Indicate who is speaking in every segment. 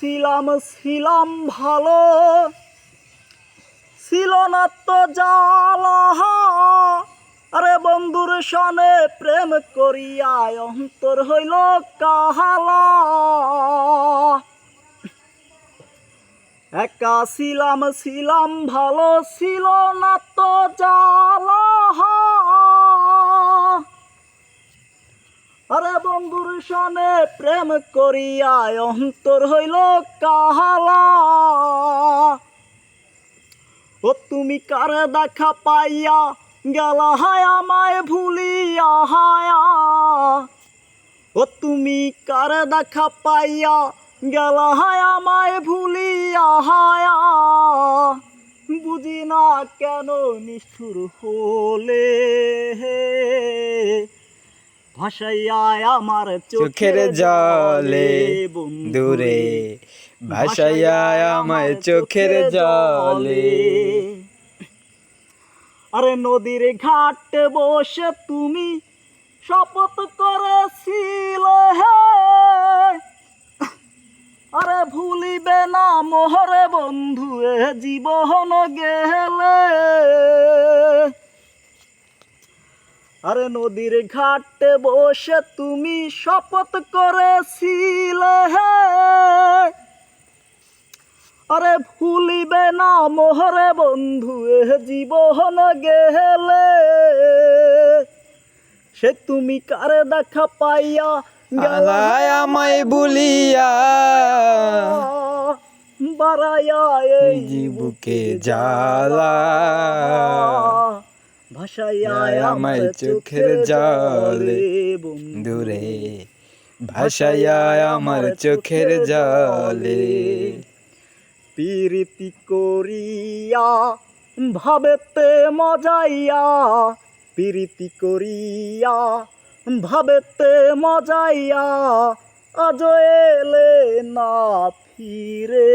Speaker 1: ছিলাম ছিলাম ভালো। ছিল না তো জ্বালা আরে বন্ধুর সনে প্রেম করিয়া অন্তর হইল কাহালা। একা ছিলাম ছিলাম ভালো, ছিল না তো জ্বালা আরে বন্ধুর সনে প্রেম করিয়া অন্তর হইল কাহালা। ও তুমি কার দেখা পাইয়া গেলা হায় আমায় ভুলিয়া হায়া। ও তুমি কার দেখা পাইয়া গেলা হায় আমায় ভুলিয়া হায়া। বুঝি না কেন নিষ্ঠুর হলে ভাসাইয়ায় আমার
Speaker 2: চোখের জলে দূরে ভাসাইয়া আমায় চোখের জলে।
Speaker 1: আরে নদীর ঘাটে বসে তুমি শপথ করেছিল হে। আরে ভুলিবে না মোহরে বন্ধু এ জীবন গেলে। আরে নদীর ঘাটে বসে তুমি শপথ করেছিলে হে। আরে ভুলিবে না মোহরে বন্ধু এ জীবন গেলে। সে তুমি কারে দেখা পাইয়া
Speaker 2: আলায় আমায় বুলিয়া
Speaker 1: বাড়াইয়া এই
Speaker 2: বুকে জ্বালা।
Speaker 1: ভাসাইয়ায়
Speaker 2: আমায় চোখের জলে দূরে ভাসাইয়া আমার চোখের জলে
Speaker 1: প্রীতি করিয়া ভাবেতে মজাইয়া প্রীতি করিয়া ভাবেতে মজাইয়া আজ এলে না ফিরে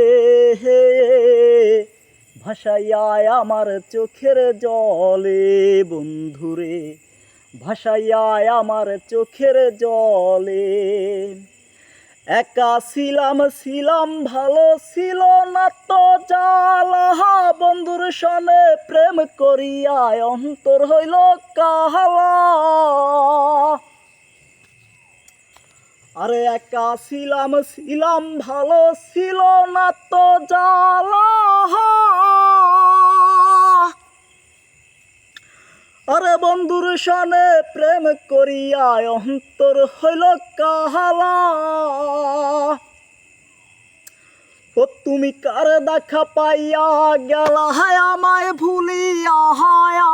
Speaker 1: হে। ভাসাইয়ায় আমার চোখের জলে, বন্ধুরে, ভাসাইয়ায় আমার চোখের জলে। একা ছিলাম ছিলাম, ভালো ছিল না তো জালাহা বন্ধুর সনে প্রেম করিয়া অন্তর হইল কাহালা। আরে একা ছিলাম ছিলাম, ভালো ছিল না তো জালাহা আরে বন্ধুর সনে প্রেম করিয়া অন্তর হইল কাহালা। ও তুমি কার দেখা পাইয়া গেলা হায় আমায় ভুলিয়া হায়া।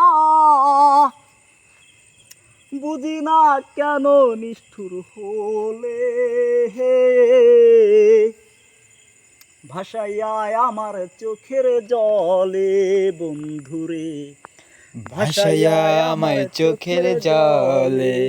Speaker 1: বুঝি না কেন নিষ্ঠুর হলে হে। ভাসাইয়ায় আমার চোখের জলে বন্ধুরে
Speaker 2: ভাসাইয়া আমায় চোখের জলে।